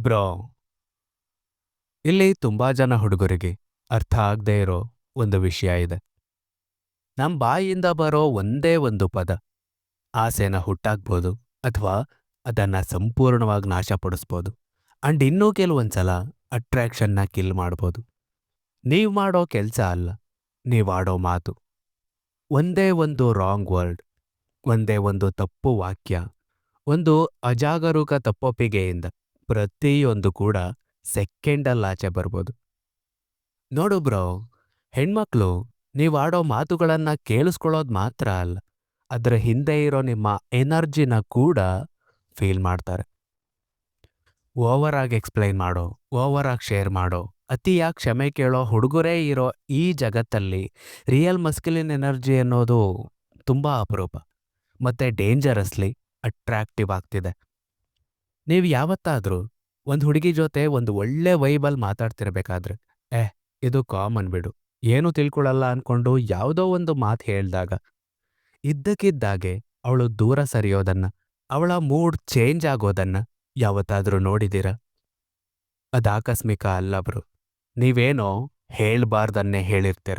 Bro. ಇಲ್ಲಿ ತುಂಬಾ ಜನ ಹುಡುಗರಿಗೆ ಅರ್ಥ ಆಗದೆ ಇರೋ ಒಂದು ವಿಷಯ ಇದೆ. ನಮ್ಮ ಬಾಯಿಯಿಂದ ಬರೋ ಒಂದೇ ಒಂದು ಪದ, ಆಸೆನ ಹುಟ್ಟಾಗ್ಬೋದು ಅಥವಾ ಅದನ್ನ ಸಂಪೂರ್ಣವಾಗಿ ನಾಶಪಡಿಸ್ಬೋದು. ಅಂಡ್ ಇನ್ನೂ ಕೆಲವೊಂದ್ಸಲ ಅಟ್ರ್ಯಾಕ್ಷನ್ನ ಕಿಲ್ ಮಾಡ್ಬೋದು. ನೀವು ಮಾಡೋ ಕೆಲಸ ಅಲ್ಲ ನೀವಾಡೋ ಮಾತು. ಒಂದೇ ಒಂದು ರಾಂಗ್ ವರ್ಡ್, ಒಂದೇ ಒಂದು ತಪ್ಪು ವಾಕ್ಯ, ಒಂದು ಅಜಾಗರೂಕ ತಪ್ಪೊಪ್ಪಿಗೆಯಿಂದ. ಪ್ರತಿಯೊಂದು ಕೂಡ ಸೆಕೆಂಡಲ್ಲಿ ಆಚೆ ಬರ್ಬೋದು. ನೋಡು ಬ್ರೋ, ಹೆಣ್ಮಕ್ಳು ನೀವು ಆಡೋ ಮಾತುಗಳನ್ನು ಕೇಳಿಸ್ಕೊಳ್ಳೋದು ಮಾತ್ರ ಅಲ್ಲ, ಅದರ ಹಿಂದೆ ಇರೋ ನಿಮ್ಮ ಎನರ್ಜಿನ ಕೂಡ ಫೀಲ್ ಮಾಡ್ತಾರೆ. ಓವರ್ ಆಗಿ ಎಕ್ಸ್ಪ್ಲೈನ್ ಮಾಡೋ, ಓವರ್ ಆಗಿ ಶೇರ್ ಮಾಡೋ ಅತಿಯಾಗಿ ಕ್ಷಮೆ ಕೇಳೋ ಹುಡುಗರೇ ಇರೋ ಈ ಜಗತ್ತಲ್ಲಿ ರಿಯಲ್ ಮಸ್ಕಿಲಿನ್ ಎನರ್ಜಿ ಅನ್ನೋದು ತುಂಬಾ ಅಪರೂಪ, ಮತ್ತೆ ಡೇಂಜರಸ್ಲಿ ಅಟ್ರಾಕ್ಟಿವ್ ಆಗ್ತಿದೆ. ನೀವು ಯಾವತ್ತಾದರೂ ಒಂದು ಹುಡುಗಿ ಜೊತೆ ಒಂದು ಒಳ್ಳೆ ವೈಬಲ್ ಮಾತಾಡ್ತಿರಬೇಕಾದ್ರೆ, ಏ, ಇದು ಕಾಮನ್ ಬಿಡು. ಏನು ತಿಳ್ಕೊಳ್ಳಲ್ಲ ಅನ್ಕೊಂಡು ಯಾವುದೋ ಒಂದು ಮಾತು ಹೇಳಿದಾಗ, ಇದ್ದಕ್ಕಿದ್ದಾಗೆ ಅವಳು ದೂರ ಸರಿಯೋದನ್ನ, ಅವಳ ಮೂಡ್ ಚೇಂಜ್ ಆಗೋದನ್ನ ಯಾವತ್ತಾದ್ರೂ ನೋಡಿದೀರ? ಅದಾಕಸ್ಮಿಕ ಅಲ್ಲ ಬ್ರು, ನೀವೇನೋ ಹೇಳ್ಬಾರ್ದನ್ನೇ ಹೇಳಿರ್ತೀರ.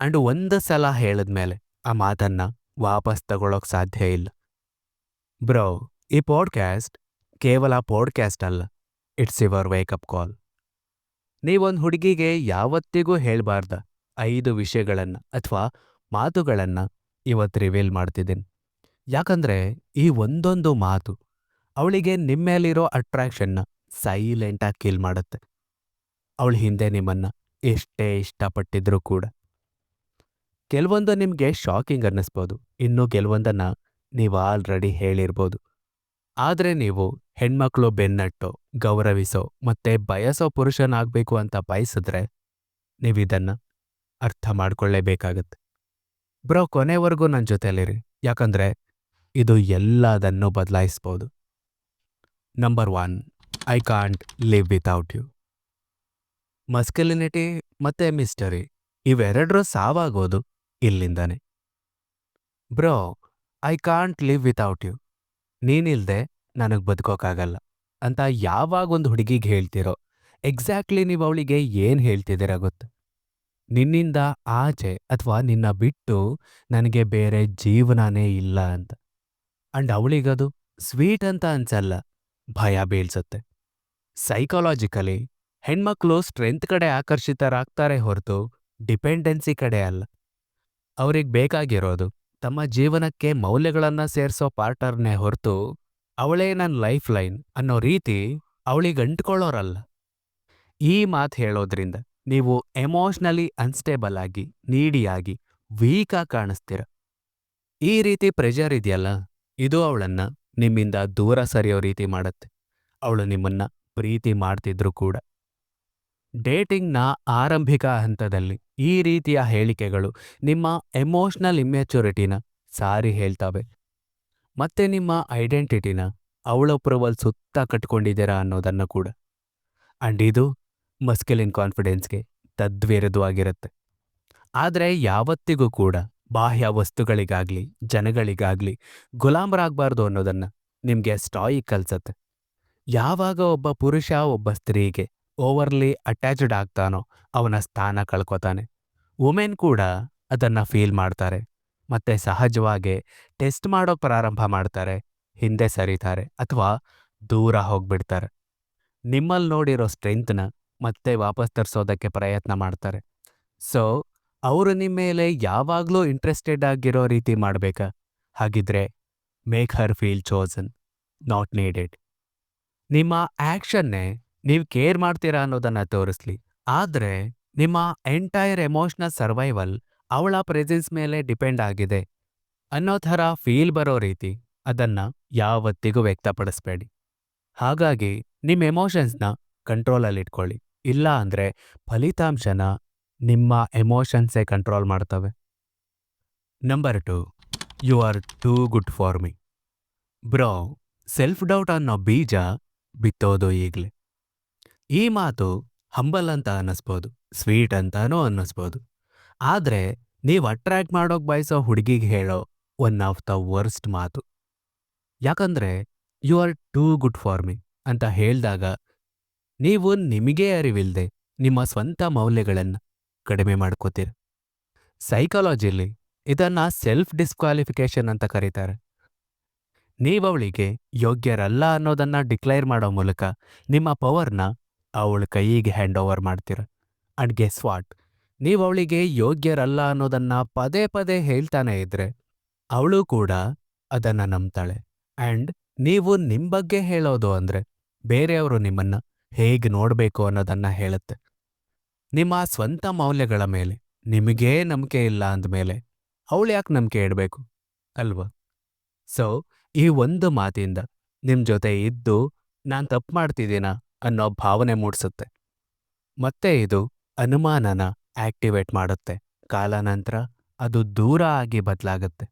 ಅಂಡ್ ಒಂದು ಸಲ ಹೇಳಿದ್ಮೇಲೆ ಆ ಮಾತನ್ನ ವಾಪಸ್ ತಗೊಳಕ್ ಸಾಧ್ಯ ಇಲ್ಲ. ಬ್ರೋ, ಈ ಪಾಡ್ಕ್ಯಾಸ್ಟ್ ಕೇವಲ ಪಾಡ್ಕ್ಯಾಸ್ಟ್ ಅಲ್ಲ ಇಟ್ಸ್ ಯುವರ್ ವೇಕಪ್ ಕಾಲ್ ನೀವೊಂದು ಹುಡುಗಿಗೆ ಯಾವತ್ತಿಗೂ ಹೇಳಬಾರ್ದ ಐದು ವಿಷಯಗಳನ್ನು ಅಥವಾ ಮಾತುಗಳನ್ನು ಇವತ್ತು ರಿವೀಲ್ ಮಾಡ್ತಿದ್ದೀನಿ. ಯಾಕಂದ್ರೆ ಈ ಒಂದೊಂದು ಮಾತು ಅವಳಿಗೆ ನಿಮ್ಮೇಲಿರೋ ಅಟ್ರಾಕ್ಷನ್ನ ಸೈಲೆಂಟಾಗಿ ಕೀಲ್ ಮಾಡುತ್ತೆ. ಅವಳ ಹಿಂದೆ ನಿಮ್ಮನ್ನ ಎಷ್ಟೇ ಇಷ್ಟಪಟ್ಟಿದ್ರೂ ಕೂಡ. ಕೆಲವೊಂದು ನಿಮಗೆ ಶಾಕಿಂಗ್ ಅನ್ನಿಸ್ಬೋದು, ಇನ್ನೂ ಕೆಲವೊಂದನ್ನು ನೀವು ಆಲ್ರೆಡಿ ಹೇಳಿರ್ಬೋದು. ಆದರೆ ನೀವು ಹೆಣ್ಮಕ್ಳು ಬೆನ್ನಟ್ಟೋ, ಗೌರವಿಸೋ ಮತ್ತೆ ಬಯಸೋ ಪುರುಷನಾಗಬೇಕು ಅಂತ ಬಯಸಿದ್ರೆ ನೀವಿದನ್ನು ಅರ್ಥ ಮಾಡ್ಕೊಳ್ಳೇಬೇಕಾಗತ್ತೆ. ಬ್ರೋ, ಕೊನೆವರೆಗೂ ನನ್ನ ಜೊತೆಲಿರಿ. ಯಾಕಂದ್ರೆ ಇದು ಎಲ್ಲದನ್ನೂ ಬದಲಾಯಿಸ್ಬೋದು. Number one I can't live without you masculinity ಮತ್ತೆ ಮಿಸ್ಟರಿ ಇವೆರಡರೂ ಸಾವಾಗೋದು ಇಲ್ಲಿಂದನೇ. Bro I can't live without you ನೀನಿಲ್ದೆ ನನಗೆ ಬದುಕೋಕ್ಕಾಗಲ್ಲ ಅಂತ ಯಾವಾಗ ಒಂದು ಹುಡುಗಿಗೆ ಹೇಳ್ತಿರೋ. ಎಕ್ಸಾಕ್ಟ್ಲಿ ನೀವು ಅವಳಿಗೆ ಏನು ಹೇಳ್ತಿದ್ದೀರಾ ಗೊತ್ತು? ನಿನ್ನಿಂದ ಆಚೆ ಅಥವಾ ನಿನ್ನ ಬಿಟ್ಟು ನನಗೆ ಬೇರೆ ಜೀವನನೇ ಇಲ್ಲ ಅಂತ. ಅಂಡ್ ಅವಳಿಗದು ಸ್ವೀಟ್ ಅಂತ ಅನ್ಸಲ್ಲ, ಭಯ ಬೀಳ್ಸತ್ತೆ. ಸೈಕಾಲಜಿಕಲಿ ಹೆಣ್ಮಕ್ಳು ಸ್ಟ್ರೆಂತ್ ಕಡೆ ಆಕರ್ಷಿತರಾಗ್ತಾರೆ ಹೊರತು ಡಿಪೆಂಡೆನ್ಸಿ ಕಡೆ ಅಲ್ಲ. ಅವ್ರಿಗೆ ಬೇಕಾಗಿರೋದು ತಮ್ಮ ಜೀವನಕ್ಕೆ ಮೌಲ್ಯಗಳನ್ನ ಸೇರಿಸೋ ಪಾರ್ಟ್ನರ್ನೇ ಹೊರತು ಅವಳೇ ನನ್ನ ಲೈಫ್ ಲೈನ್ ಅನ್ನೋ ರೀತಿ ಅವಳಿಗೆ ಅಂಟ್ಕೊಳ್ಳೋರಲ್ಲ. ಈ ಮಾತು ಹೇಳೋದ್ರಿಂದ ನೀವು ಎಮೋಷ್ನಲಿ ಅನ್ಸ್ಟೇಬಲ್ ಆಗಿ, ನೀಡಿಯಾಗಿ ವೀಕಾಗಿ ಕಾಣಿಸ್ತೀರ. ಈ ರೀತಿ ಪ್ರೆಷರ್ ಇದೆಯಲ್ಲ, ಇದು ಅವಳನ್ನ ನಿಮ್ಮಿಂದ ದೂರ ಸರಿಯೋ ರೀತಿ ಮಾಡುತ್ತೆ. ಅವಳು ನಿಮ್ಮನ್ನ ಪ್ರೀತಿ ಮಾಡ್ತಿದ್ರು ಕೂಡ. ಡೇಟಿಂಗ್ನ ಆರಂಭಿಕ ಹಂತದಲ್ಲಿ ಈ ರೀತಿಯ ಹೇಳಿಕೆಗಳು ನಿಮ್ಮ ಎಮೋಷ್ನಲ್ ಇಮ್ಯಾಚುರಿಟಿನ ಸಾರಿ ಹೇಳ್ತವೆ. ಮತ್ತೆ ನಿಮ್ಮ ಐಡೆಂಟಿಟಿನ ಅವಳ ಅಪ್ರೂವಲ್ ಸುತ್ತ ಕಟ್ಕೊಂಡಿದ್ದೀರಾ ಅನ್ನೋದನ್ನ ಕೂಡ. ಅಂಡ್ ಇದು ಮಸ್ಕಿಲಿನ್ ಕಾನ್ಫಿಡೆನ್ಸ್ಗೆ ತದ್ವಿರುದ್ಧವಾಗಿರುತ್ತೆ ಆದರೆ ಯಾವತ್ತಿಗೂ ಕೂಡ ಬಾಹ್ಯ ವಸ್ತುಗಳಿಗಾಗಲಿ, ಜನಗಳಿಗಾಗಲಿ ಗುಲಾಮರಾಗಬಾರ್ದು ಅನ್ನೋದನ್ನ ನಿಮಗೆ ಸ್ಟಾಯಿಕ್ ಕಲ್ಸತ್ತೆ ಯಾವಾಗ ಒಬ್ಬ ಪುರುಷ ಒಬ್ಬ ಸ್ತ್ರೀಗೆ ಓವರ್ಲಿ ಅಟ್ಯಾಚ್ಡ್ ಆಗ್ತಾನೋ ಅವನ ಸ್ಥಾನ ಕಳ್ಕೊತಾನೆ. ವುಮೆನ್ ಕೂಡ ಅದನ್ನ ಫೀಲ್ ಮಾಡ್ತಾರೆ. ಮತ್ತೆ ಸಹಜವಾಗಿ ಟೆಸ್ಟ್ ಮಾಡೋಕ್ ಪ್ರಾರಂಭ ಮಾಡ್ತಾರೆ, ಹಿಂದೆ ಸರಿತಾರೆ ಅಥವಾ ದೂರ ಹೋಗ್ಬಿಡ್ತಾರೆ. ನಿಮ್ಮಲ್ಲಿ ನೋಡಿರೋ ಸ್ಟ್ರೆಂತ್ನ ಮತ್ತೆ ವಾಪಸ್ ತರಿಸೋದಕ್ಕೆ ಪ್ರಯತ್ನ ಮಾಡ್ತಾರೆ. ಸೊ, ಅವರು ನಿಮ್ಮ ಮೇಲೆ ಯಾವಾಗಲೂ ಇಂಟ್ರೆಸ್ಟೆಡ್ ಆಗಿರೋ ರೀತಿ ಮಾಡಬೇಕಾ. ಹಾಗಿದ್ರೆ make her feel chosen, not needed. ನಿಮ್ಮ ಆ್ಯಕ್ಷನ್ನೇ ನೀವು ಕೇರ್ ಮಾಡ್ತೀರಾ ಅನ್ನೋದನ್ನ ತೋರಿಸ್ಲಿ. ಆದ್ರೆ ನಿಮ್ಮ ಎಂಟೈರ್ ಎಮೋಷನಲ್ ಸರ್ವೈವಲ್ ಅವಳ ಪ್ರೆಸೆನ್ಸ್ ಮೇಲೆ ಡಿಪೆಂಡ್ ಆಗಿದೆ. ಅನ್ನೋ ಥರ ಫೀಲ್ ಬರೋ ರೀತಿ ಅದನ್ನ ಯಾವತ್ತಿಗೂ ವ್ಯಕ್ತಪಡಿಸ್ಬೇಡಿ. ಹಾಗಾಗಿ ನಿಮ್ಮ ಎಮೋಷನ್ಸ್ನ ಕಂಟ್ರೋಲಲ್ಲಿಟ್ಕೊಳ್ಳಿ ಇಲ್ಲ ಅಂದ್ರೆ ಫಲಿತಾಂಶನ ನಿಮ್ಮ ಎಮೋಷನ್ಸೇ ಕಂಟ್ರೋಲ್ ಮಾಡ್ತವೆ. Number two, you are too good for me. Bro, self doubt ಅನ್ನೋ ಬೀಜ ಬಿತ್ತೋದು ಈಗಲೇ. ಈ ಮಾತು ಹಂಬಲ್ ಅಂತ ಅನ್ನಿಸ್ಬೋದು, ಸ್ವೀಟ್ ಅಂತಾನೂ ಅನ್ನಿಸ್ಬೋದು. ಆದರೆ ನೀವು ಅಟ್ರಾಕ್ಟ್ ಮಾಡೋಕೆ ಬಯಸೋ ಹುಡುಗಿಗೆ ಹೇಳೋ ಒನ್ ಆಫ್ ದ ವರ್ಸ್ಟ್ ಮಾತು. ಯಾಕಂದ್ರೆ, you are too good for me ಅಂತ ಹೇಳ್ದಾಗ, ನೀವು ನಿಮಗೇ ಅರಿವಿಲ್ದೆ ನಿಮ್ಮ ಸ್ವಂತ ಮೌಲ್ಯಗಳನ್ನು ಕಡಿಮೆ ಮಾಡ್ಕೋತೀರ. ಸೈಕಾಲಜಿಲಿ ಇದನ್ನ ಸೆಲ್ಫ್ ಡಿಸ್ಕ್ವಾಲಿಫಿಕೇಷನ್ ಅಂತ ಕರೀತಾರೆ. ನೀವವಳಿಗೆ ಯೋಗ್ಯರಲ್ಲ ಅನ್ನೋದನ್ನ ಡಿಕ್ಲೇರ್ ಮಾಡೋ ಮೂಲಕ ನಿಮ್ಮ ಪವರ್ನ ಅವಳ ಕೈಯಿಗೆ ಹ್ಯಾಂಡ್ ಓವರ್ ಮಾಡ್ತೀರ. ಅಂಡ್ ಗೆಸ್ ವಾಟ್ ನೀವು ಅವಳಿಗೆ ಯೋಗ್ಯರಲ್ಲ ಅನ್ನೋದನ್ನ ಪದೇ ಪದೇ ಹೇಳ್ತಾನೆ ಇದ್ರೆ ಅವಳು ಕೂಡ ಅದನ್ನ ನಂಬ್ತಾಳೆ. ಆ್ಯಂಡ್ ನೀವು ನಿಮ್ಮ ಬಗ್ಗೆ ಹೇಳೋದು ಅಂದ್ರೆ ಬೇರೆಯವರು ನಿಮ್ಮನ್ನ ಹೇಗೆ ನೋಡಬೇಕು ಅನ್ನೋದನ್ನ ಹೇಳುತ್ತೆ. ನಿಮ್ಮ ಸ್ವಂತ ಮೌಲ್ಯಗಳ ಮೇಲೆ ನಿಮಗೇ ನಂಬಿಕೆ ಇಲ್ಲ ಅಂದಮೇಲೆ ಅವಳು ಯಾಕೆ ನಂಬಿಕೆ ಇಡಬೇಕು? ಅಲ್ವಾ? ಸೊ ಈ ಒಂದು ಮಾತಿಂದ ನಿಮ್ಮ ಜೊತೆ ಇದ್ದು ನಾನು ತಪ್ಪು ಮಾಡ್ತಿದ್ದೀನ? ಅನ್ನೋ ಭಾವನೆ ಮೂಡಿಸುತ್ತೆ. ಮತ್ತೆ ಇದು ಅನುಮಾನನ ಆಕ್ಟಿವೇಟ್ ಮಾಡುತ್ತೆ. ಕಾಲಾನಂತರ ಅದು ದೂರ ಆಗಿ ಬದಲಾಗುತ್ತೆ.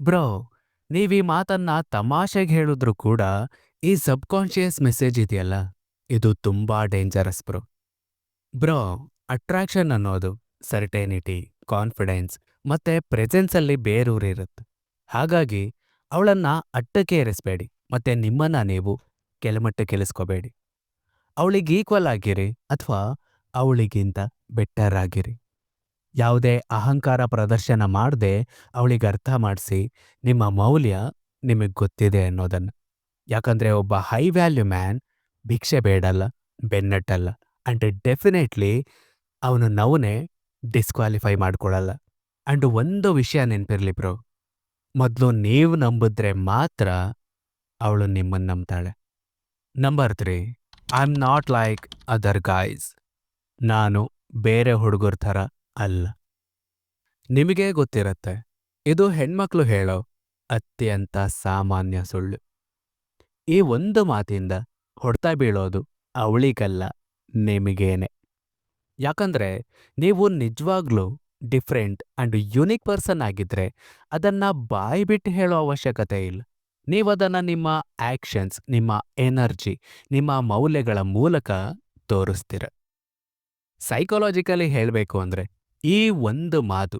ಬ್ರೋ, ನೀವೀ ಮಾತನ್ನ ತಮಾಷೆಗೆ ಹೇಳಿದ್ರು ಕೂಡ ಈ ಸಬ್ಕಾನ್ಷಿಯಸ್ ಮೆಸೇಜ್ ಇದೆಯಲ್ಲ? ಇದು ತುಂಬಾ ಡೇಂಜರಸ್ ಬ್ರೋ. ಬ್ರೋ, ಅಟ್ರಾಕ್ಷನ್ ಅನ್ನೋದು ಸರ್ಟೇನಿಟಿ, ಕಾನ್ಫಿಡೆನ್ಸ್ ಮತ್ತೆ ಪ್ರೆಸೆನ್ಸಲ್ಲಿ ಬೇರೂರಿರುತ್ತೆ. ಹಾಗಾಗಿ ಅವಳನ್ನ ಅಟ್ಟಕ್ಕೆ ಇರಿಸ್ಬೇಡಿ ಮತ್ತೆ ನಿಮ್ಮನ್ನ ನೀವು ಕೆಳಮಟ್ಟಕ್ಕೆ ಕೆಲಿಸ್ಕೊಬೇಡಿ ಅವಳಿಗೆ ಈಕ್ವಲ್ ಆಗಿರಿ ಅಥವಾ ಅವಳಿಗಿಂತ ಬೆಟರ್ ಆಗಿರಿ. ಯಾವುದೇ ಅಹಂಕಾರ ಪ್ರದರ್ಶನ ಮಾಡದೆ ಅವಳಿಗೆ ಅರ್ಥ ಮಾಡಿಸಿ ನಿಮ್ಮ ಮೌಲ್ಯ ನಿಮಗೆ ಗೊತ್ತಿದೆ ಅನ್ನೋದನ್ನು. ಯಾಕಂದ್ರೆ ಒಬ್ಬ ಹೈ ವ್ಯಾಲ್ಯೂ ಮ್ಯಾನ್ ಭಿಕ್ಷೆ ಬೇಡಲ್ಲ, ಬೆನ್ನಟ್ಟಲ್ಲ ಆ್ಯಂಡ್ ಡೆಫಿನೆಟ್ಲಿ ಅವನು ನವನೇ ಡಿಸ್ಕ್ವಾಲಿಫೈ ಮಾಡ್ಕೊಳ್ಳಲ್ಲ ಆ್ಯಂಡ್ ಒಂದು ವಿಷಯ ನೆನಪಿರಲಿ ಬ್ರೋ ಮೊದಲು ನೀವು ನಂಬಿದ್ರೆ ಮಾತ್ರ ಅವಳು ನಿಮ್ಮನ್ನು ನಂಬ್ತಾಳೆ. Number three I am not like other guys ನಾನು ಬೇರೆ ಹುಡುಗರ ಥರ ಅಲ್ಲ. ನಿಮಗೇ ಗೊತ್ತಿರತ್ತೆ, ಇದು ಹೆಣ್ಮಕ್ಳು ಹೇಳೋ ಅತ್ಯಂತ ಸಾಮಾನ್ಯ ಸುಳ್ಳು. ಈ ಒಂದು ಮಾತಿಂದ ಹೊಡ್ತಾ ಬೀಳೋದು ಅವಳಿಗಲ್ಲ, ನಿಮಗೇನೆ. ಯಾಕಂದ್ರೆ, ನೀವು ನಿಜವಾಗ್ಲೂ ಡಿಫ್ರೆಂಟ್ ಅಂಡ್ ಯುನಿಕ್ ಪರ್ಸನ್ ಆಗಿದ್ರೆ ಅದನ್ನ ಬಾಯಿ ಬಿಟ್ಟು ಹೇಳೋ ಅವಶ್ಯಕತೆ ಇಲ್ಲ. ನೀವದನ್ನ ನಿಮ್ಮ ಆಕ್ಷನ್ಸ್, ನಿಮ್ಮ ಎನರ್ಜಿ, ನಿಮ್ಮ ಮೌಲ್ಯಗಳ ಮೂಲಕ ತೋರಿಸ್ತೀರ. ಸೈಕಾಲಜಿಕಲಿ ಹೇಳಬೇಕು ಅಂದ್ರೆ ಈ ಒಂದು ಮಾತು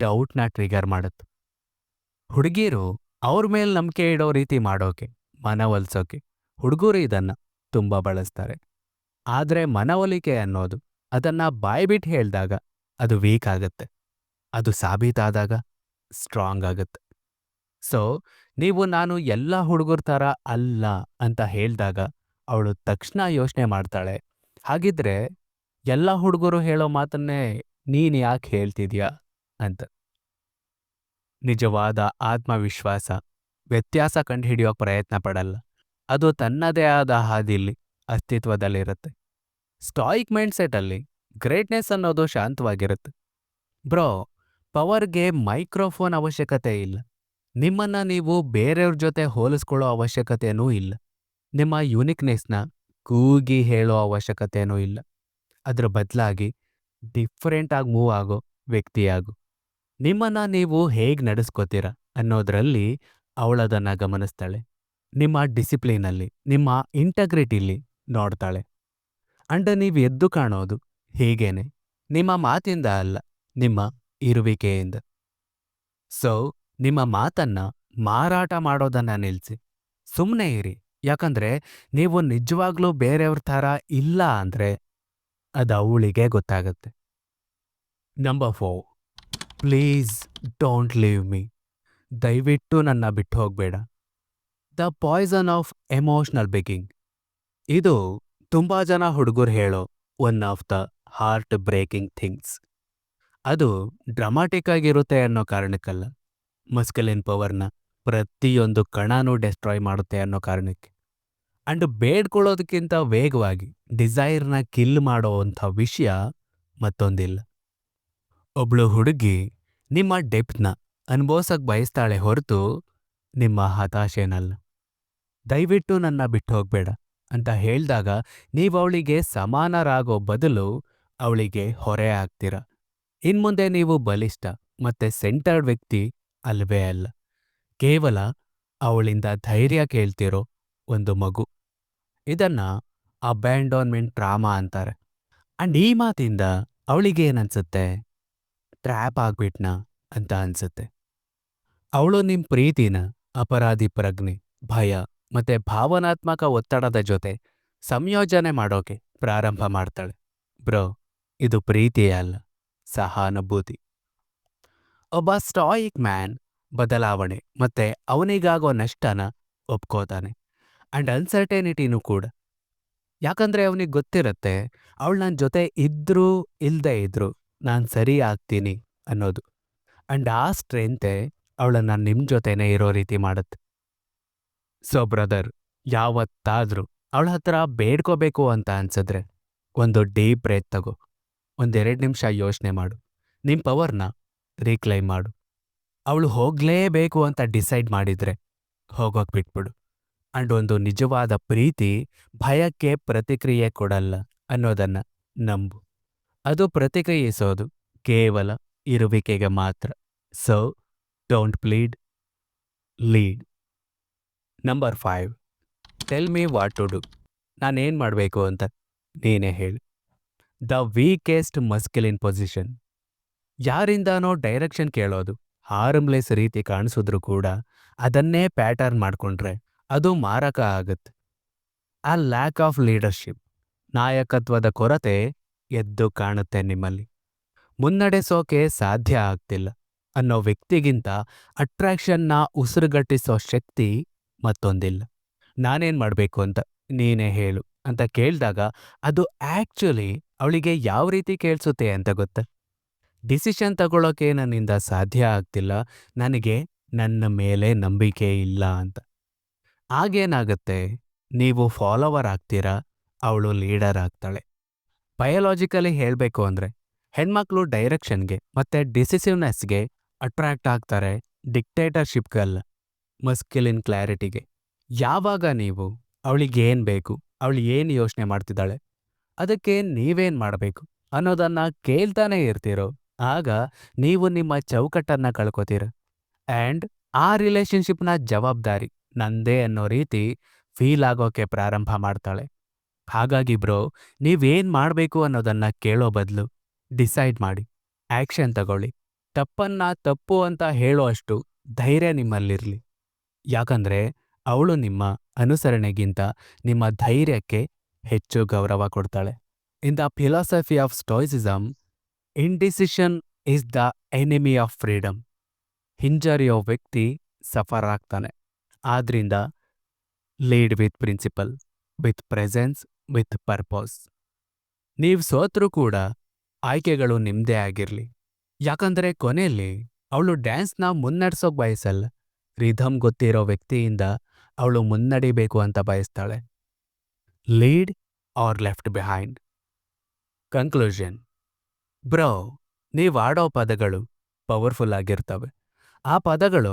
ಡೌಟ್ನ ಟ್ರಿಗರ್ ಮಾಡುತ್ತೆ. ಹುಡುಗಿರು ಅವ್ರ ಮೇಲೆ ನಂಬಿಕೆ ಇಡೋ ರೀತಿ ಮಾಡೋಕೆ ಮನವೊಲಿಸೋಕೆ ಹುಡುಗರು ಇದನ್ನು ತುಂಬಾ ಬಳಸ್ತಾರೆ. ಆದರೆ ಮನವೊಲಿಕೆ ಅನ್ನೋದು ಅದನ್ನ ಬಾಯ್ಬಿಟ್ಟು ಹೇಳಿದಾಗ ಅದು ವೀಕ್ ಆಗುತ್ತೆ. ಅದು ಸಾಬೀತಾದಾಗ ಸ್ಟ್ರಾಂಗ್ ಆಗುತ್ತೆ. ಸೊ ನೀವು ನಾನು ಎಲ್ಲ ಹುಡುಗರ ಥರ ಅಲ್ಲ ಅಂತ ಹೇಳಿದಾಗ ಅವಳು ತಕ್ಷಣ ಯೋಚನೆ ಮಾಡ್ತಾಳೆ. ಹಾಗಿದ್ರೆ ಎಲ್ಲ ಹುಡುಗರು ಹೇಳೋ ಮಾತನ್ನೇ ನೀನು ಯಾಕೆ ಹೇಳ್ತಿದ್ಯಾ ಅಂತ. ನಿಜವಾದ ಆತ್ಮವಿಶ್ವಾಸ, ವ್ಯತ್ಯಾಸ ಕಂಡುಹಿಡಿಯೋ ಪ್ರಯತ್ನ ಪಡಲ್ಲ. ಅದು ತನ್ನದೇ ಆದ ಹಾದಿಲಿ ಅಸ್ತಿತ್ವದಲ್ಲಿರುತ್ತೆ. ಸ್ಟಾಯಿಕ್ ಮೈಂಡ್ಸೆಟಲ್ಲಿ ಗ್ರೇಟ್ನೆಸ್ ಅನ್ನೋದು ಶಾಂತವಾಗಿರುತ್ತೆ. ಬ್ರೋ ಪವರ್ಗೆ ಮೈಕ್ರೋಫೋನ್ ಅವಶ್ಯಕತೆ ಇಲ್ಲ. ನಿಮ್ಮನ್ನ ನೀವು ಬೇರೆಯವ್ರ ಜೊತೆ ಹೋಲಿಸ್ಕೊಳ್ಳೋ ಅವಶ್ಯಕತೆಯೂ ಇಲ್ಲ. ನಿಮ್ಮ ಯುನಿಕ್ನೆಸ್ನ ಕೂಗಿ ಹೇಳೋ ಅವಶ್ಯಕತೆಯೂ ಇಲ್ಲ. ಅದರ ಬದಲಾಗಿ ಡಿಫ್ರೆಂಟ್ ಆಗಿ ಮೂವ್ ಆಗೋ ವ್ಯಕ್ತಿಯಾಗು ನಿಮ್ಮನ್ನ ನೀವು ಹೇಗೆ ನಡೆಸ್ಕೋತೀರ ಅನ್ನೋದರಲ್ಲಿ ಅವಳದನ್ನು ಗಮನಿಸ್ತಾಳೆ. ನಿಮ್ಮ ಡಿಸಿಪ್ಲಿನಲ್ಲಿ ನಿಮ್ಮ ಇಂಟಗ್ರಿಟಿಲಿ ನೋಡ್ತಾಳೆ. ಅಂಡ್ ನೀವು ಎದ್ದು ಕಾಣೋದು ಹೀಗೇನೆ. ನಿಮ್ಮ ಮಾತಿಂದ ಅಲ್ಲ, ನಿಮ್ಮ ಇರುವಿಕೆಯಿಂದ. ಸೊ ನಿಮ್ಮ ಮಾತನ್ನ ಮಾರಾಟ ಮಾಡೋದನ್ನ ನಿಲ್ಸಿ. ಸುಮ್ಮನೆ ಇರಿ. ಯಾಕಂದ್ರೆ ನೀವು ನಿಜವಾಗ್ಲೂ ಬೇರೆಯವ್ರ ಥರ ಇಲ್ಲ ಅಂದ್ರೆ ಅದು ಅವಳಿಗೆ ಗೊತ್ತಾಗುತ್ತೆ. Number four please don't leave me ದಯವಿಟ್ಟು ನನ್ನ ಬಿಟ್ಟು ಹೋಗಬೇಡ. The poison of emotional begging ಇದು ತುಂಬಾ ಜನ ಹುಡುಗರು ಹೇಳೋ one of the heart breaking things ಅದು ಡ್ರಾಮಾಟಿಕ್ ಆಗಿರುತ್ತೆ ಅನ್ನೋ ಕಾರಣಕ್ಕಲ್ಲ. ಮಸ್ಕಲಿನ್ ಪವರ್ನ ಪ್ರತಿಯೊಂದು ಕಣನೂ ಡೆಸ್ಟ್ರಾಯ್ ಮಾಡುತ್ತೆ ಅನ್ನೋ ಕಾರಣಕ್ಕೆ. ಅಂಡ್ ಬೇಡ್ಕೊಳ್ಳೋದಕ್ಕಿಂತ ವೇಗವಾಗಿ ಡಿಸೈರ್ನ ಕಿಲ್ ಮಾಡೋವಂಥ ವಿಷಯ ಮತ್ತೊಂದಿಲ್ಲ. ಒಬ್ಳು ಹುಡುಗಿ ನಿಮ್ಮ ಡೆಪ್ತ್ನ ಅನುಭವಿಸೋಕೆ ಬಯಸ್ತಾಳೆ ಹೊರತು ನಿಮ್ಮ ಹತಾಶೆನಲ್ಲ. ದಯವಿಟ್ಟು ನನ್ನ ಬಿಟ್ಟು ಹೋಗಬೇಡ ಅಂತ ಹೇಳಿದಾಗ ನೀವು ಅವಳಿಗೆ ಸಮಾನರಾಗೋ ಬದಲು ಅವಳಿಗೆ ಹೊರೆ ಆಗ್ತೀರ ಇನ್ಮುಂದೆ ನೀವು ಬಲಿಷ್ಠ ಮತ್ತೆ ಸೆಂಟರ್ಡ್ ವ್ಯಕ್ತಿ ಅಲ್ವೇ ಅಲ್ಲ ಕೇವಲ ಅವಳಿಂದ ಧೈರ್ಯ ಕೇಳ್ತಿರೋ ಒಂದು ಮಗು. ಇದನ್ನ ಅಬ್ಯಾಂಡೋನ್ಮೆಂಟ್ ಡ್ರಾಮಾ ಅಂತಾರೆ. ಅಂಡ್ ಈ ಮಾತಿಂದ ಅವಳಿಗೆ ಏನನ್ಸುತ್ತೆ ಟ್ರ್ಯಾಪ್ ಆಗ್ಬಿಟ್ನ ಅಂತ ಅನ್ಸುತ್ತೆ. ಅವಳು ನಿಮ್ ಪ್ರೀತಿನ ಅಪರಾಧಿ ಪ್ರಜ್ಞೆ, ಭಯ ಮತ್ತೆ ಭಾವನಾತ್ಮಕ ಒತ್ತಡದ ಜೊತೆ ಸಂಯೋಜನೆ ಮಾಡೋಕೆ ಪ್ರಾರಂಭ ಮಾಡ್ತಾಳೆ. ಬ್ರೋ, ಇದು ಪ್ರೀತಿಯೇ ಅಲ್ಲ, ಸಹಾನುಭೂತಿ. ಒಬ್ಬ ಸ್ಟಾಯಿಕ್ ಮ್ಯಾನ್ ಬದಲಾವಣೆ ಮತ್ತೆ ಅವನಿಗಾಗೋ ನಷ್ಟನ ಒಪ್ಕೋತಾನೆ. ಅಂಡ್ ಅನ್ಸರ್ಟೇನಿಟಿನೂ ಕೂಡ. ಯಾಕಂದ್ರೆ ಅವನಿಗೆ ಗೊತ್ತಿರುತ್ತೆ, ಅವಳು ನನ್ನ ಜೊತೆ ಇದ್ದರೂ ಇಲ್ಲದೆ ಇದ್ದರೂ ನಾನು ಸರಿ ಆಗ್ತೀನಿ ಅನ್ನೋದು. ಅಂಡ್ ಆ ಸ್ಟ್ರೆಂತೆ ಅವಳನ್ನು ನಿಮ್ಮ ಜೊತೆನೇ ಇರೋ ರೀತಿ ಮಾಡುತ್ತೆ. ಸೊ ಬ್ರದರ್ ಯಾವತ್ತಾದರೂ ಅವಳ ಹತ್ರ ಬೇಡ್ಕೋಬೇಕು ಅಂತ ಅನ್ಸಿದ್ರೆ ಒಂದು ಡೀಪ್ ಬ್ರೇತ್ ತಗೋ. ಒಂದೆರಡು ನಿಮಿಷ ಯೋಚನೆ ಮಾಡು. ನಿಮ್ಮ ಪವರ್ನ ರೀಕ್ಲೈಮ್ ಮಾಡು. ಅವಳು ಹೋಗ್ಲೇಬೇಕು ಅಂತ ಡಿಸೈಡ್ ಮಾಡಿದ್ರೆ ಹೋಗೋಕ್ ಬಿಟ್ಬಿಡು. ಅಂಡ್ ಒಂದು ನಿಜವಾದ ಪ್ರೀತಿ ಭಯಕ್ಕೆ ಪ್ರತಿಕ್ರಿಯೆ ಕೊಡಲ್ಲ ಅನ್ನೋದನ್ನ ನಂಬು. ಅದು ಪ್ರತಿಕ್ರಿಯಿಸೋದು ಕೇವಲ ಇರುವಿಕೆಗೆ ಮಾತ್ರ. So don't plead lead number five tell me what to do ನಾನೇನು ಮಾಡಬೇಕು ಅಂತ ನೀನೇ ಹೇಳು. ದ ವೀಕೆಸ್ಟ್ ಮಸ್ಕಿಲಿನ್ ಪೊಸಿಷನ್ ಯಾರಿಂದಾನೋ ಡೈರೆಕ್ಷನ್ ಕೇಳೋದು ಹಾರ್ಮ್ಲೆಸ್ ರೀತಿ ಕಾಣಿಸಿದ್ರು ಕೂಡ ಅದನ್ನೇ ಪ್ಯಾಟರ್ನ್ ಮಾಡ್ಕೊಂಡ್ರೆ ಅದು ಮಾರಕ ಆಗತ್ತೆ. ಆ ಲ್ಯಾಕ್ ಆಫ್ ಲೀಡರ್ಶಿಪ್ ನಾಯಕತ್ವದ ಕೊರತೆ ಎದ್ದು ಕಾಣುತ್ತೆ ನಿಮ್ಮಲ್ಲಿ. ಮುನ್ನಡೆಸೋಕೆ ಸಾಧ್ಯ ಆಗ್ತಿಲ್ಲ ಅನ್ನೋ ವ್ಯಕ್ತಿಗಿಂತ ಅಟ್ರಾಕ್ಷನ್ನ ಉಸಿರುಗಟ್ಟಿಸೋ ಶಕ್ತಿ ಮತ್ತೊಂದಿಲ್ಲ. ನಾನೇನ್ ಮಾಡಬೇಕು ಅಂತ ನೀನೇ ಹೇಳು ಅಂತ ಕೇಳಿದಾಗ ಅದು ಆಕ್ಚುಲಿ ಅವಳಿಗೆ ಯಾವ ರೀತಿ ಕೇಳಿಸುತ್ತೆ ಅಂತ ಗೊತ್ತಾ? ಡಿಸಿಷನ್ ತಗೊಳ್ಳೋಕೆ ನನ್ನಿಂದ ಸಾಧ್ಯ ಆಗ್ತಿಲ್ಲ. ನನಗೆ ನನ್ನ ಮೇಲೆ ನಂಬಿಕೆ ಇಲ್ಲ ಅಂತ. ಆಗೇನಾಗತ್ತೆ ನೀವು ಫಾಲೋವರ್ ಆಗ್ತೀರಾ? ಅವಳು ಲೀಡರ್ ಆಗ್ತಾಳೆ. ಬಯೋಲಾಜಿಕಲಿ ಹೇಳಬೇಕು ಅಂದ್ರೆ, ಹೆಣ್ಮಕ್ಳು ಡೈರೆಕ್ಷನ್ಗೆ ಮತ್ತೆ ಡಿಸಿಸಿವ್ನೆಸ್ಗೆ ಅಟ್ರಾಕ್ಟ್ ಆಗ್ತಾರೆ ಡಿಕ್ಟೇಟರ್ಶಿಪ್ಗಲ್ಲ ಮಸ್ಕಿಲಿನ್ ಕ್ಲಾರಿಟಿಗೆ. ಯಾವಾಗ ನೀವು? ಅವಳಿಗೇನು ಬೇಕು? ಅವಳು ಏನು ಯೋಚನೆ ಮಾಡ್ತಿದ್ದಾಳೆ? ಅದಕ್ಕೆ ನೀವೇನ್ ಮಾಡಬೇಕು? ಅನ್ನೋದನ್ನ ಕೇಳ್ತಾನೆ ಇರ್ತೀರೋ? ಆಗ ನೀವು ನಿಮ್ಮ ಚೌಕಟ್ಟನ್ನ ಕಳ್ಕೊತೀರ. ಆ್ಯಂಡ್ ಆ ರಿಲೇಷನ್ಶಿಪ್ನ ಜವಾಬ್ದಾರಿ ನಂದೇ ಅನ್ನೋ ರೀತಿ ಫೀಲ್ ಆಗೋಕೆ ಪ್ರಾರಂಭ ಮಾಡ್ತಾಳೆ. ಹಾಗಾಗಿ ಬ್ರೋ, ನೀವೇನು ಮಾಡಬೇಕು ಅನ್ನೋದನ್ನ ಕೇಳೋ ಬದಲು ಡಿಸೈಡ್ ಮಾಡಿ, ಆ್ಯಕ್ಷನ್ ತಗೊಳ್ಳಿ. ತಪ್ಪನ್ನ ತಪ್ಪು ಅಂತ ಹೇಳೋ ಅಷ್ಟು ಧೈರ್ಯ ನಿಮ್ಮಲ್ಲಿರಲಿ. ಯಾಕಂದ್ರೆ ಅವಳು ನಿಮ್ಮ ಅನುಸರಣೆಗಿಂತ ನಿಮ್ಮ ಧೈರ್ಯಕ್ಕೆ ಹೆಚ್ಚು ಗೌರವ ಕೊಡ್ತಾಳೆ. In the philosophy of stoicism indecision is the enemy of freedom ಹಿಂಜರಿಯೋ ವ್ಯಕ್ತಿ ಸಫರ್ ಆಗ್ತಾನೆ. ಆದ್ರಿಂದ lead with principle with presence with purpose ನೀವು ಸೋತ್ರೂ ಕೂಡ ಆಯ್ಕೆಗಳು ನಿಮ್ದೇ ಆಗಿರಲಿ. ಯಾಕಂದರೆ ಕೊನೆಯಲ್ಲಿ ಅವಳು ಡ್ಯಾನ್ಸ್ನ ಮುನ್ನಡೆಸೋಕೆ ಬಯಸಲ್ಲ. ರಿಧಮ್ ಗೊತ್ತಿರೋ ವ್ಯಕ್ತಿಯಿಂದ ಅವಳು ಮುನ್ನಡಿಬೇಕು ಅಂತ ಬಯಸ್ತಾಳೆ. Lead or left behind conclusion bro, ನೀವು ಆಡೋ ಪದಗಳು ಪವರ್ಫುಲ್ ಆಗಿರ್ತವೆ. ಆ ಪದಗಳು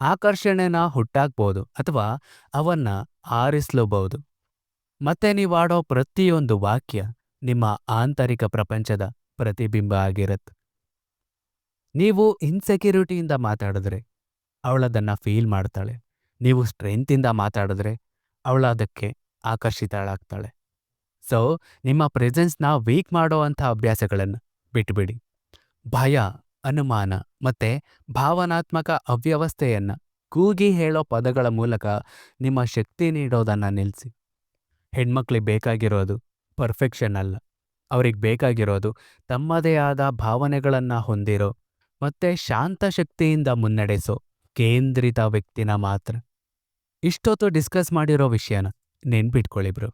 ಆಕರ್ಷಣೆನ ಹುಟ್ಟಾಕ್ಬೋದು ಅಥವಾ ಅವನ್ನ ಆರಿಸ್ಲೂಬಹುದು ಮತ್ತೆ ನೀವು ಆಡೋ ಪ್ರತಿಯೊಂದು ವಾಕ್ಯ ನಿಮ್ಮ ಆಂತರಿಕ ಪ್ರಪಂಚದ ಪ್ರತಿಬಿಂಬ ಆಗಿರುತ್ತೆ. ನೀವು ಇನ್ಸೆಕ್ಯೂರಿಟಿಯಿಂದ ಮಾತಾಡಿದ್ರೆ ಅವಳದನ್ನು ಫೀಲ್ ಮಾಡ್ತಾಳೆ. ನೀವು ಸ್ಟ್ರೆಂತಿಂದ ಮಾತಾಡಿದ್ರೆ ಅವಳದಕ್ಕೆ ಆಕರ್ಷಿತಳಾಗ್ತಾಳೆ. ಸೊ ನಿಮ್ಮ ಪ್ರೆಸೆನ್ಸ್ನ ವೀಕ್ ಮಾಡೋ ಅಂಥ ಅಭ್ಯಾಸಗಳನ್ನು ಬಿಟ್ಬಿಡಿ. ಭಯ, ಅನುಮಾನ ಮತ್ತೆ ಭಾವನಾತ್ಮಕ ಅವ್ಯವಸ್ಥೆಯನ್ನ ಕೂಗಿ ಹೇಳೋ ಪದಗಳ ಮೂಲಕ ನಿಮ್ಮ ಶಕ್ತಿ ನೀಡೋದನ್ನ ನಿಲ್ಲಿಸಿ ಹೆಣ್ಮಕ್ಳಿಗೆ ಬೇಕಾಗಿರೋದು ಪರ್ಫೆಕ್ಷನ್ ಅಲ್ಲ. ಅವ್ರಿಗೆ ಬೇಕಾಗಿರೋದು ತಮ್ಮದೇ ಆದ ಭಾವನೆಗಳನ್ನ ಹೊಂದಿರೋ ಮತ್ತೆ ಶಾಂತ ಶಕ್ತಿಯಿಂದ ಮುನ್ನಡೆಸೋ ಕೇಂದ್ರಿತ ವ್ಯಕ್ತಿನ ಮಾತ್ರ. ಇಷ್ಟೊತ್ತು ಡಿಸ್ಕಸ್ ಮಾಡಿರೋ ವಿಷಯನ ನೆನ್ಪಿಟ್ಕೊಳ್ಳಿ ಬ್ರೋ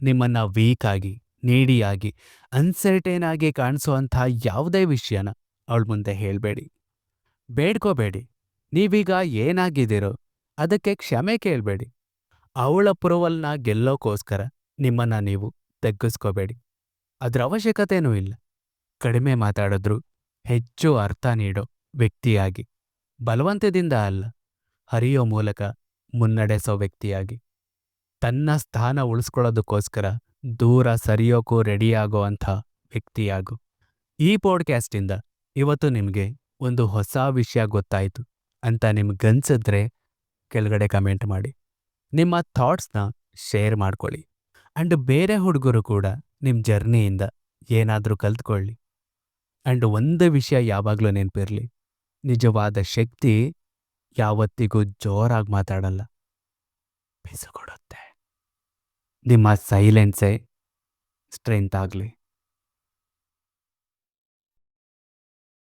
ನಿಮ್ಮನ್ನ ವೀಕ್ ಆಗಿ ನೀಡಿಯಾಗಿ. ಅನ್ಸರ್ಟೇನ್ ಆಗಿ ಕಾಣಿಸುವಂಥ ಯಾವುದೇ ವಿಷಯನ ಅವಳ ಮುಂದೆ ಹೇಳಬೇಡಿ. ಬೇಡ್ಕೋಬೇಡಿ. ನೀವೀಗ ಏನಾಗಿದ್ದೀರೋ ಅದಕ್ಕೆ ಕ್ಷಮೆ ಕೇಳಬೇಡಿ. ಅವಳ ಅಪ್ರೂವಲ್ನ ಗೆಲ್ಲೋಕೋಸ್ಕರ ನಿಮ್ಮನ್ನ ನೀವು ತಗ್ಗಿಸ್ಕೋಬೇಡಿ. ಅದ್ರ ಅವಶ್ಯಕತೆನೂ ಇಲ್ಲ. ಕಡಿಮೆ ಮಾತಾಡಿದ್ರು ಹೆಚ್ಚು ಅರ್ಥ ನೀಡೋ ವ್ಯಕ್ತಿಯಾಗಿ. ಬಲವಂತದಿಂದ ಅಲ್ಲ, ಹರಿಯೋ ಮೂಲಕ ಮುನ್ನಡೆಸೋ ವ್ಯಕ್ತಿಯಾಗಿ. ತನ್ನ ಸ್ಥಾನ ಉಳಿಸ್ಕೊಳ್ಳೋದಕ್ಕೋಸ್ಕರ ದೂರ ಸರಿಯೋಕ್ಕೂ ರೆಡಿಯಾಗೋ ಅಂಥ ವ್ಯಕ್ತಿಯಾಗು. ಈ ಪಾಡ್ಕ್ಯಾಸ್ಟಿಂದ ಇವತ್ತು ನಿಮಗೆ ಒಂದು ಹೊಸ ವಿಷಯ ಗೊತ್ತಾಯಿತು ಅಂತ ನಿಮ್ಗನ್ಸಿದ್ರೆ ಕೆಳಗಡೆ ಕಮೆಂಟ್ ಮಾಡಿ. ನಿಮ್ಮ ಥಾಟ್ಸ್ನ ಶೇರ್ ಮಾಡ್ಕೊಳ್ಳಿ. ಆ್ಯಂಡ್ ಬೇರೆ ಹುಡುಗರು ಕೂಡ ನಿಮ್ಮ ಜರ್ನಿಯಿಂದ ಏನಾದರೂ ಕಲ್ತ್ಕೊಳ್ಳಿ. ಆ್ಯಂಡ್ ಒಂದು ವಿಷಯ ಯಾವಾಗಲೂ ನೆನಪಿರಲಿ. ನಿಜವಾದ ಶಕ್ತಿ ಯಾವತ್ತಿಗೂ ಜೋರಾಗಿ ಮಾತಾಡಲ್ಲ. ಪಿಸುಕೊಡುತ್ತೆ ನಿಮ್ಮ ಸೈಲೆನ್ಸೇ ಸ್ಟ್ರೆಂತ್ ಆಗಲಿ.